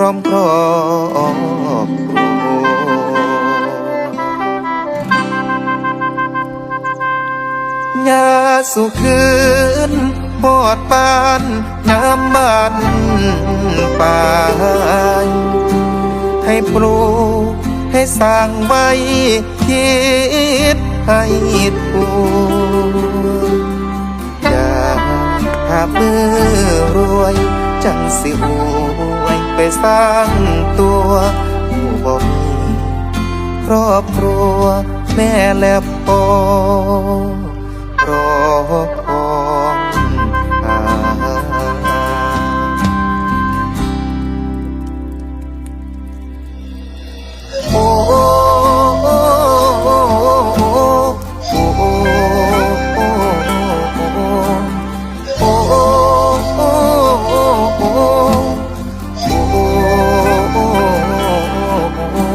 พร้อมครอบครัวยาสุคืนปอดปานน้ำบ้านป่าให้ปลูกให้สร้างไว้คิดให้ถูกอยาหาเมื่อรวยจังสิอวย ไปสร้างตัวผู้บ่มีครอบครัวแม่และปอรอ